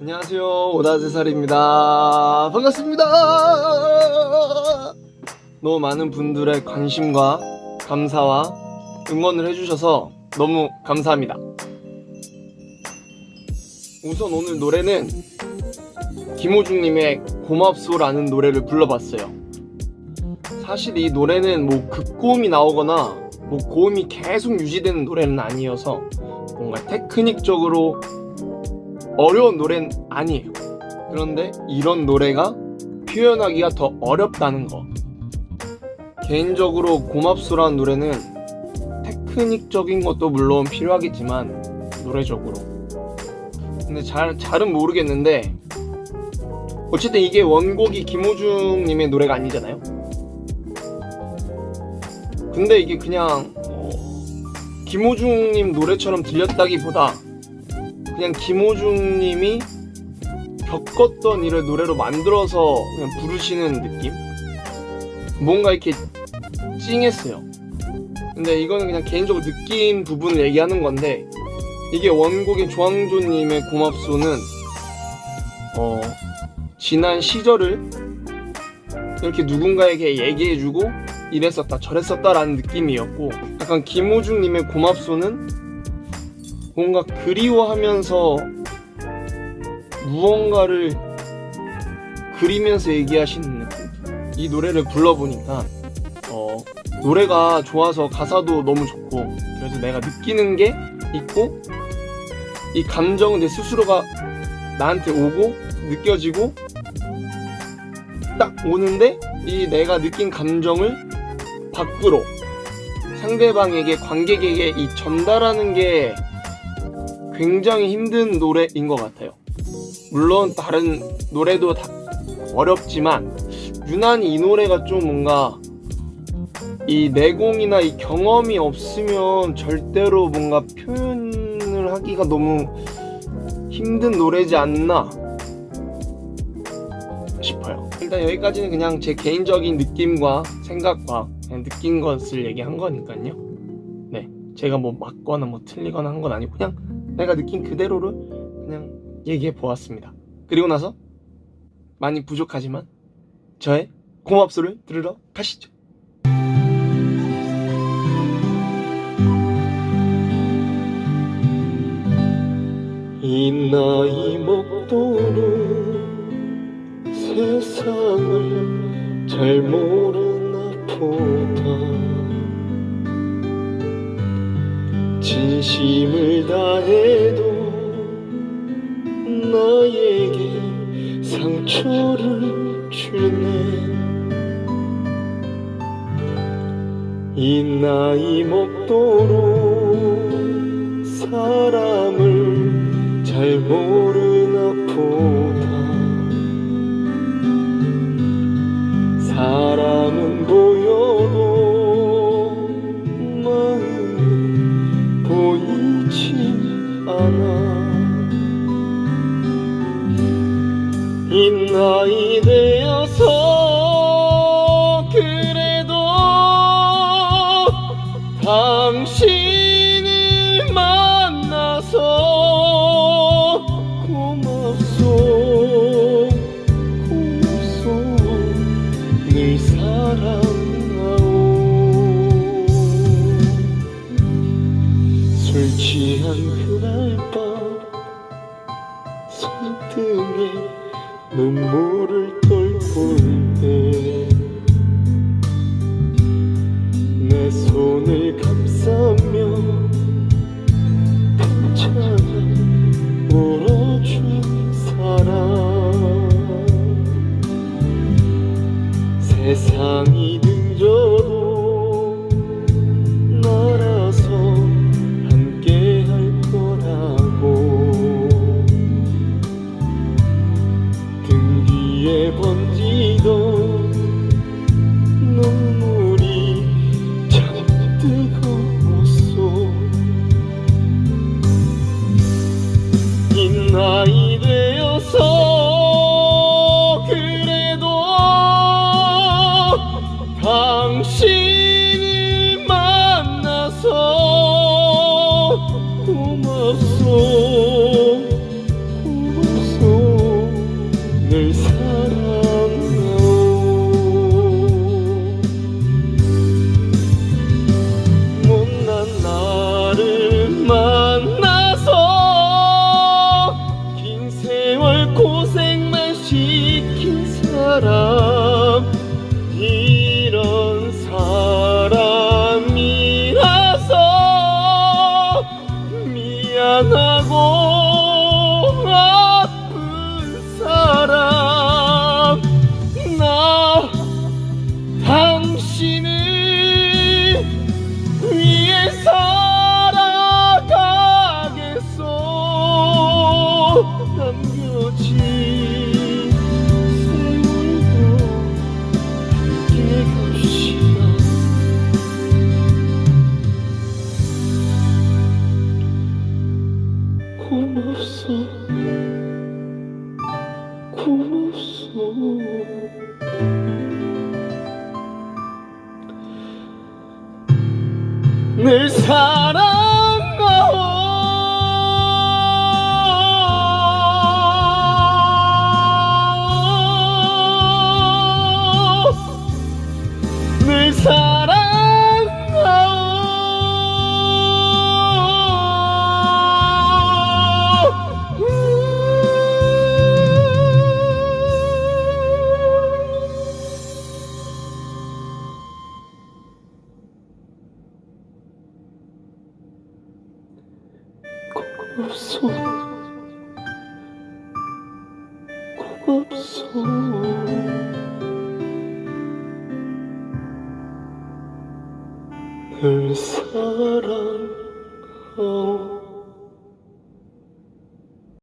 안녕하세요. 오다세살입니다. 반갑습니다. 너무 많은 분들의 관심과 감사와 응원을 해주셔서 너무 감사합니다. 우선 오늘 노래는 김호중님의 고맙소라는 노래를 불러봤어요. 사실 이 노래는 뭐 급고음이 나오거나 뭐 고음이 계속 유지되는 노래는 아니어서 뭔가 테크닉적으로 어려운 노래는 아니에요. 그런데 이런 노래가 표현하기가 더 어렵다는 거. 개인적으로 고맙소라는 노래는 테크닉적인 것도 물론 필요하겠지만 노래적으로. 근데 잘 잘은 모르겠는데 어쨌든 이게 원곡이 김호중님의 노래가 아니잖아요. 근데 이게 그냥 어, 김호중님 노래처럼 들렸다기보다 그냥 김호중님이 겪었던 일을 노래로 만들어서 그냥 부르시는 느낌? 뭔가 이렇게 찡했어요. 근데 이거는 그냥 개인적으로 느낀 부분을 얘기하는 건데 이게 원곡인 조항조님의 고맙소는 어 지난 시절을 이렇게 누군가에게 얘기해주고 이랬었다 저랬었다라는 느낌이었고 약간 김호중님의 고맙소는 뭔가 그리워하면서 무언가를 그리면서 얘기하시는 느낌. 이 노래를 불러보니까 어, 노래가 좋아서 가사도 너무 좋고 그래서 내가 느끼는 게 있고 이 감정은 내 스스로가 나한테 오고 느껴지고 딱 오는데 이 내가 느낀 감정을 밖으로 상대방에게 관객에게 이 전달하는 게 굉장히 힘든 노래인 것 같아요. 물론 다른 노래도 다 어렵지만 유난히 이 노래가 좀 뭔가 이 내공이나 이 경험이 없으면 절대로 뭔가 표현을 하기가 너무 힘든 노래지 않나 싶어요. 일단 여기까지는 그냥 제 개인적인 느낌과 생각과 그냥 느낀 것을 얘기한 거니까요. 네, 제가 뭐 맞거나 뭐 틀리거나 한 건 아니고 그냥 내가 느낀 그대로를 그냥 얘기해 보았습니다. 그리고 나서 많이 부족하지만 저의 고맙소를 들으러 가시죠. 이 나이 먹도록 세상을 잘 모르나 보다 진심을 다해도 나에게 상처를 주네. 이 나이 먹도록 사람을 잘 모르나 보 이 나이 되어서 그래도 당신을 만나서 고맙소. 고맙소. 늘 사랑하오. 술 취한 그날 밤 손등에 눈물을 떨굴 때내 손을 나를 사랑하오 못난 나를 만나서 긴 세월 고생만 시킨 사람 이런 사람이라서 미안하고 늘 사랑 고맙소 고맙소. 늘 사랑